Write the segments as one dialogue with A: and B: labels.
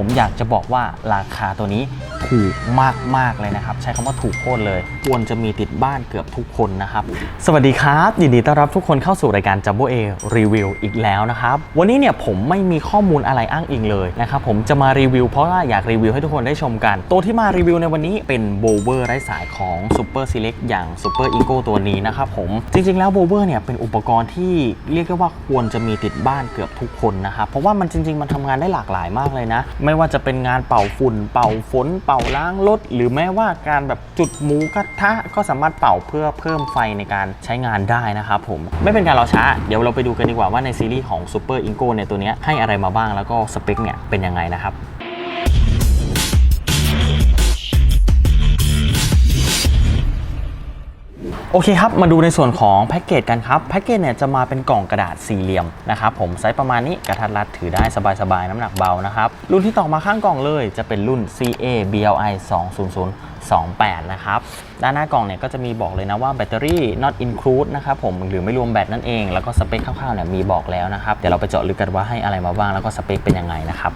A: ผมอยากจะบอกว่าราคาตัวนี้ถูกมาก ๆ เลยนะครับ ใช้คำว่าถูกโคตรเลย ควรจะมีติดบ้านเกือบทุกคนนะครับ สวัสดีครับ ยินดีต้อนรับทุกคนเข้าสู่รายการ j u m b o A รีวิวอีกแล้วนะครับ วันนี้เนี่ยผมไม่มีข้อมูลอะไรอ้างอิงเลยนะครับ ผมจะมารีวิวเพราะว่าอยากรีวิวให้ทุกคนได้ชมกัน ตัวที่มารีวิวในวันนี้เป็นโบเวอร์ไร้สายของ Super Select อย่าง Super Ego ตัวนี้นะครับผมจริง ๆ แล้วโบเวอร์เนี่ยเป็นอุปกรณ์ที่เรียกได้ว่าควรจะมีติดบ้านเกือบทุกคนนะครับเพราะว่ามันจริง ๆ มันทำงานได้หลากหลายมากเลยนะไม่ว่าจะเป็นงานเป่าฝุ่น เป่าฝน เป่าล้างรถ หรือแม้ว่าการแบบจุดหมูกระทะก็สามารถเป่าเพื่อเพิ่มไฟในการใช้งานได้นะครับผม ไม่เป็นการรอช้า เดี๋ยวเราไปดูกันดีกว่าว่าในซีรีส์ของ Super Ingo เนี่ยตัวนี้ให้อะไรมาบ้างแล้วก็สเปคเนี่ยเป็นยังไงนะครับ โอเคครับ มาดูในส่วนของแพ็กเกจกันครับ แพ็กเกจเนี่ยจะมาเป็นกล่องกระดาษสี่เหลี่ยมนะครับ ผมไซส์ประมาณนี้กระทัดรัดถือได้สบายๆ น้ำหนักเบานะครับ รุ่นที่ต่อมาข้างกล่องเลย จะเป็นรุ่น CA BLI 20028 นะครับ ด้านหน้ากล่องเนี่ยก็จะมีบอกเลยนะว่าแบตเตอรี่ not include นะครับผมหรือไม่รวมแบตนั่นเอง แล้วก็สเปคคร่าวๆเนี่ยมีบอกแล้วนะครับ เดี๋ยวเราไปเจาะลึกกันว่าให้อะไรมาบ้างแล้วก็สเปคเป็นยังไงนะครับ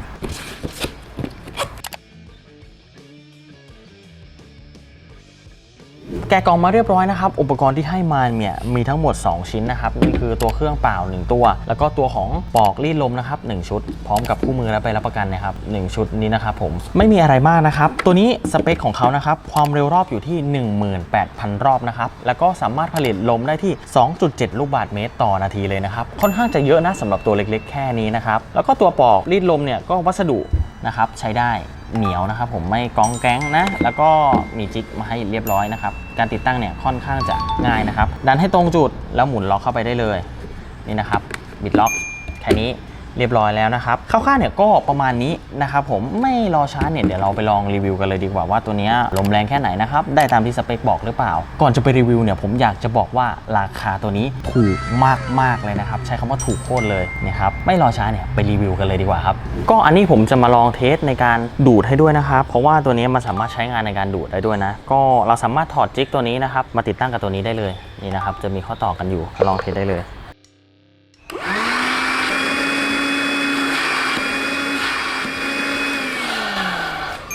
A: แกะกล่องมาเรียบร้อยนะครับ อุปกรณ์ที่ให้มาเนี่ยมีทั้งหมด 2 ชิ้นนะครับนี่คือตัวเครื่องเปล่า 1 ตัว แล้วก็ตัวของปอกรีดลมนะครับ1ชุด พร้อมกับคู่มือและไปรับประกันนะครับ1ชุดนี้นะครับผมไม่มีอะไรมากนะครับ ตัวนี้สเปคของเขานะครับความเร็วรอบอยู่ที่ 18,000 รอบนะครับแล้วก็สามารถผลิตลมได้ที่ 2.7 ลูกบาศก์เมตรต่อนาทีเลยนะครับค่อนข้างจะเยอะนะสำหรับตัวเล็กๆ แค่นี้นะครับแล้วก็ตัวปอกรีดลมเนี่ยก็วัสดุนะครับใช้ได้ เหนียวนะครับผมไม่กองแก๊งนะ แล้วก็มีจิ๊กมาให้เรียบร้อยนะครับ การติดตั้งเนี่ยค่อนข้างจะง่ายนะครับ ดันให้ตรงจุดแล้วหมุนล็อกเข้าไปได้เลย นี่นะครับ บิดล็อกแค่นี้ เรียบร้อยแล้วนะครับคร่าวๆเนี่ยก็ประมาณนี้นะครับผมไม่รอช้าเนี่ยเดี๋ยวเราไปลองรีวิวกันเลยดีกว่าว่าตัวนี้ลมแรงแค่ไหนนะครับได้ตามที่สเปคบอกหรือเปล่า ก่อนจะไปรีวิวเนี่ยผมอยากจะบอกว่าราคาตัวนี้ถูกมากๆเลยนะครับใช้คำว่าถูกโคตรเลยนะครับไม่รอช้าเนี่ยไปรีวิวกันเลยดีกว่าครับก็อันนี้ผมจะมาลองเทสในการดูดให้ด้วยนะครับเพราะว่าตัวนี้มันสามารถใช้งานในการดูดได้ด้วยนะก็เราสามารถถอดจิ๊กตัวนี้นะครับมาติดตั้งกับตัวนี้ได้เลยนี่นะครับจะมีข้อต่อกันอยู่ลองเทสได้เลย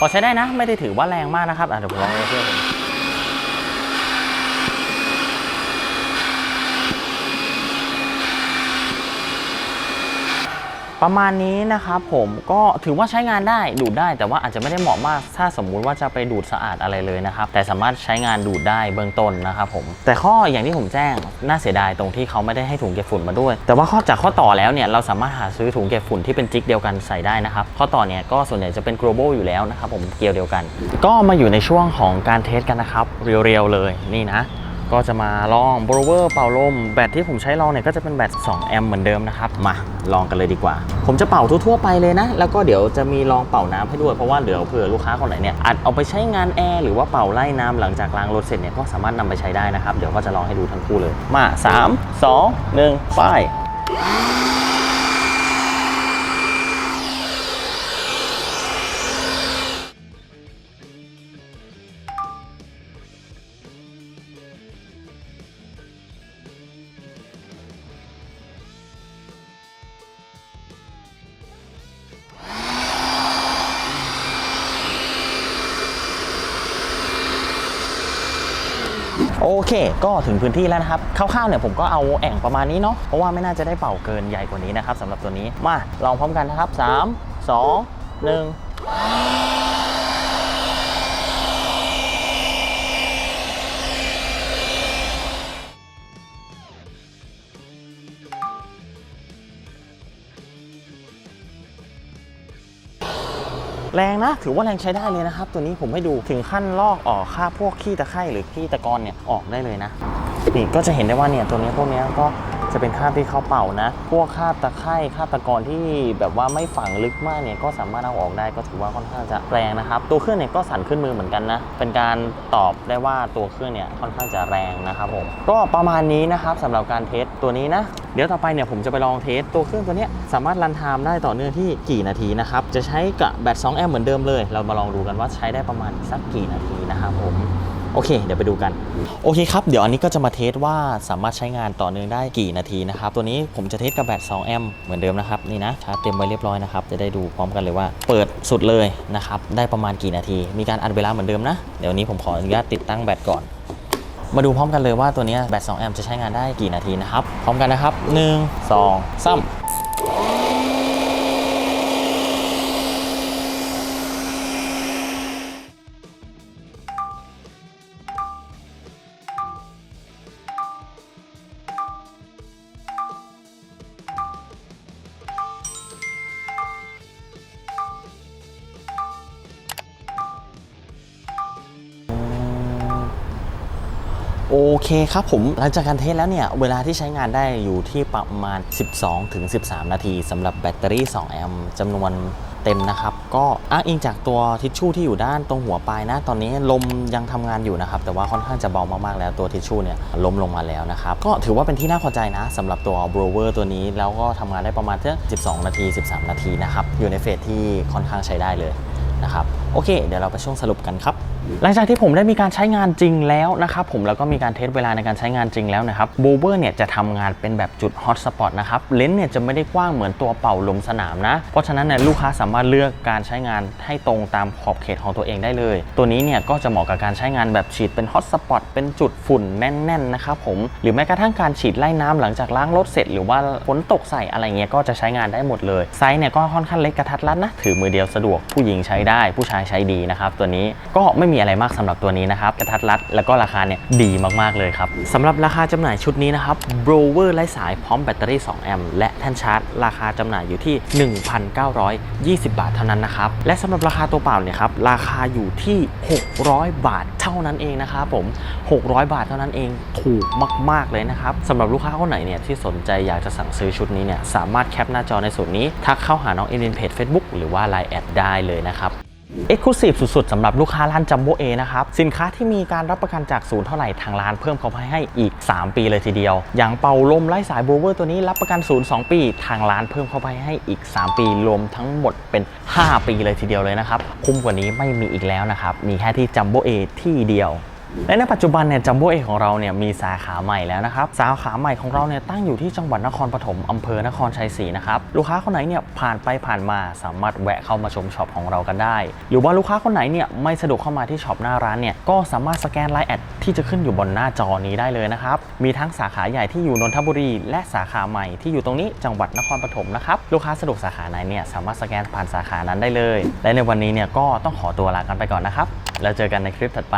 A: พอใช้ได้นะ ไม่ได้ถือว่าแรงมากนะครับอะเดี๋ยวผมลองเลยเพื่อนผม ประมาณนี้นะครับผมก็ถือว่าใช้งานได้ดูดได้ แต่ว่าอาจจะไม่ได้เหมาะมาก ถ้าสมมุติว่าจะไปดูดสะอาดอะไรเลยนะครับ แต่สามารถใช้งานดูดได้เบื้องต้นนะครับผม แต่ข้ออย่างที่ผมแจ้งน่าเสียดายตรงที่เขาไม่ได้ให้ถุงเก็บฝุ่นมาด้วย แต่ว่าข้อจากข้อต่อแล้วเนี่ยเราสามารถหาซื้อถุงเก็บฝุ่นที่เป็นจิ๊กเดียวกันใส่ได้นะครับข้อต่อเนี่ยก็ส่วนใหญ่จะเป็น global อยู่แล้วนะครับผมเกลียวเดียวกัน ก็มาอยู่ในช่วงของการเทสกันนะครับเรียวๆเลยนี่นะ ก็จะมาลองบรเวอร์เป่าลม แบตที่ผมใช้ลองเนี่ยก็จะเป็นแบต 2 แอมป์เหมือนเดิมนะครับ มาลองกันเลยดีกว่า ผมจะเป่าทั่วๆไปเลยนะ แล้วก็เดี๋ยวจะมีลองเป่าน้ำให้ด้วยเพราะว่าเดี๋ยวเผื่อลูกค้าคนไหนเนี่ยอาจเอาไปใช้งานแอร์หรือว่าเป่าไล่น้ำหลังจากล้างรถเสร็จเนี่ยก็สามารถนำไปใช้ได้นะครับ เดี๋ยวก็จะลองให้ดูทั้งคู่เลย มา 3 2 1 ไป โอเค ก็ถึงพื้นที่แล้วนะครับคร่าวๆเนี่ยผมก็เอาแอ่งประมาณนี้เนาะเพราะว่าไม่น่าจะได้เป่าเกินใหญ่กว่านี้นะครับสำหรับตัวนี้มาลองพร้อมกันนะครับ 3 2 1 แรงนะ ถือว่าแรงใช้ได้เลยนะครับ ตัวนี้ผมให้ดูถึงขั้นลอกออกค่าพวกขี้ตะไคร่หรือขี้ตะกอนเนี่ยออกได้เลยนะนี่ก็จะเห็นได้ว่าเนี่ยตัวนี้พวกเนี้ยก็ จะเป็นคราบที่เขาเป่านะ พวกคราบตะไคร่คราบตะกอนที่แบบว่าไม่ฝังลึกมากเนี่ยก็สามารถเอาออกได้ก็ถือว่าค่อนข้างจะแรงนะครับ ตัวเครื่องเนี่ยก็สั่นขึ้นมือเหมือนกันนะ เป็นการตอบได้ว่าตัวเครื่องเนี่ยค่อนข้างจะแรงนะครับผม ก็ประมาณนี้นะครับสำหรับการเทสตัวนี้นะ เดี๋ยวต่อไปเนี่ยผมจะไปลองเทสตัวเครื่องตัวนี้สามารถรันไทม์ได้ต่อเนื่องที่กี่นาทีนะครับ จะใช้กับแบต2แอมป์เหมือนเดิมเลย เรามาลองดูกันว่าใช้ได้ประมาณสักกี่นาทีนะครับผม โอเค เดี๋ยวไปดูกัน โอเคครับ เดี๋ยวอันนี้ก็จะมาเทสว่าสามารถใช้งานต่อเนื่องได้กี่นาทีนะครับ ตัวนี้ผมจะเทสกับแบต2แอมป์เหมือนเดิมนะครับ นี่นะชาร์จเต็มไว้เรียบร้อยนะครับ จะได้ดูพร้อมกันเลยว่า เปิดสุดเลยนะครับ ได้ประมาณกี่นาที มีการอัดเวลาเหมือนเดิมนะ เดี๋ยวนี้ผมขออนุญาตติดตั้งแบตก่อน มาดูพร้อมกันเลยว่าตัวนี้แบต2แอมป์จะใช้งานได้กี่นาทีนะครับ พร้อมกันนะครับ 1 2 3 โอเคครับผม หลังจากการเทสแล้วเนี่ย เวลาที่ใช้งานได้อยู่ที่ประมาณ 12ถึง13 นาทีสำหรับแบตเตอรี่ 2 แอมป์จำนวนเต็มนะครับก็อ้างอิงจากตัวทิชชู่ที่อยู่ด้านตรงหัวปลายนะ ตอนนี้ลมยังทำงานอยู่นะครับ แต่ว่าค่อนข้างจะเบามากๆแล้วตัวทิชชู่เนี่ยล้มลงมาแล้วนะครับ ก็ถือว่าเป็นที่น่าพอใจนะสำหรับตัว b r o w e r ตัวนี้ แล้วก็ทำงานได้ประมาณเท่า12 นาที 13 นาทีนะครับ อยู่ในเฟสที่ค่อนข้างใช้ได้เลยนะครับ โอเค เดี๋ยวเราไปช่วงสรุปกันครับ หลังจากที่ผมได้มีการใช้งานจริงแล้วนะครับผมแล้วก็มีการเทสเวลาในการใช้งานจริงแล้วนะครับบูเบอร์เนี่ยจะทำงานเป็นแบบจุดฮอตสปอตนะครับเลนส์เนี่ยจะไม่ได้กว้างเหมือนตัวเป่าลมสนามนะ เพราะฉะนั้นเนี่ยลูกค้าสามารถเลือกการใช้งานให้ตรงตามขอบเขตของตัวเองได้เลย ตัวนี้เนี่ยก็จะเหมาะกับการใช้งานแบบฉีดเป็นฮอตสปอตเป็นจุดฝุ่นแน่นๆนะครับผมหรือแม้กระทั่งการฉีดไล่น้ำหลังจากล้างรถเสร็จ หรือว่าฝนตกใส่อะไรเงี้ยก็จะใช้งานได้หมดเลยไซส์เนี่ยก็ค่อนข้างเล็กกระทัดรัดนะถือมือเดียวสะดวกผู้หญิงใช้ได้ผู้ชายใช้ดีนะครับตัวนี้ก็ไม่มีอะไรมากสำหรับตัวนี้นะครับกระทัดรัดแล้วก็ราคาเนี่ยดีมากๆเลยครับสำหรับราคาจำหน่ายชุดนี้นะครับ b r o w e r ไร้สายพร้อมแบตเตอรี่ 2 แอมป์และแท่นชาร์จ ราคาจำหน่ายอยู่ที่ 1,920 บาทเท่านั้นนะครับและสำหรับราคาตัวเปล่าเนี่ยครับราคาอยู่ที่ 600 บาทเท่านั้นเองนะครับผม 600 บาทเท่านั้นเองถูกมาก ๆ เลยนะครับสำหรับลูกค้าคนไหนเนี่ยที่สนใจอยากจะสั่งซื้อชุดนี้เนี่ยสามารถแคปหน้าจอในส่วนนี้ ทักเข้าหาน้องเอลินเพจ Facebook หรือว่า Line แอดได้เลยนะครับ Exclusive สุดๆสำหรับลูกค้าร้านจัมโบเอนะครับ สินค้าที่มีการรับประกันจากศูนย์เท่าไหร่ทางร้านเพิ่มเข้าไปให้อีก 3 ปีเลยทีเดียว อย่างเป่าลมไร้สายโบเวอร์ตัวนี้รับประกันศูนย์2ปี ทางร้านเพิ่มเข้าไปให้อีก 3 ปีรวมทั้งหมดเป็น 5 ปีเลยทีเดียวเลยนะครับ คุ้มกว่านี้ไม่มีอีกแล้วนะครับ มีแค่ที่จัมโบเอที่เดียว และในปัจจุบันเนี่ยจัมโบ้เอของเราเนี่ยมีสาขาใหม่แล้วนะครับ สาขาใหม่ของเราเนี่ยตั้งอยู่ที่จังหวัดนครปฐมอำเภอนครชัยศรีนะครับ ลูกค้าคนไหนเนี่ยผ่านไปผ่านมาสามารถแวะเข้ามาชมช็อปของเรากันได้ หรือว่าลูกค้าคนไหนเนี่ยไม่สะดวกเข้ามาที่ช็อปหน้าร้านเนี่ยก็สามารถสแกนไลน์แอดที่จะขึ้นอยู่บนหน้าจอนี้ได้เลยนะครับ มีทั้งสาขาใหญ่ที่อยู่นนทบุรี และสาขาใหม่ที่อยู่ตรงนี้จังหวัดนครปฐมนะครับ ลูกค้าสะดวกสาขาไหนเนี่ยสามารถสแกนผ่านสาขานั้นได้เลย และในวันนี้เนี่ยก็ต้องขอตัวลากันไปก่อนนะครับ แล้วเจอกันในคลิปถัดไป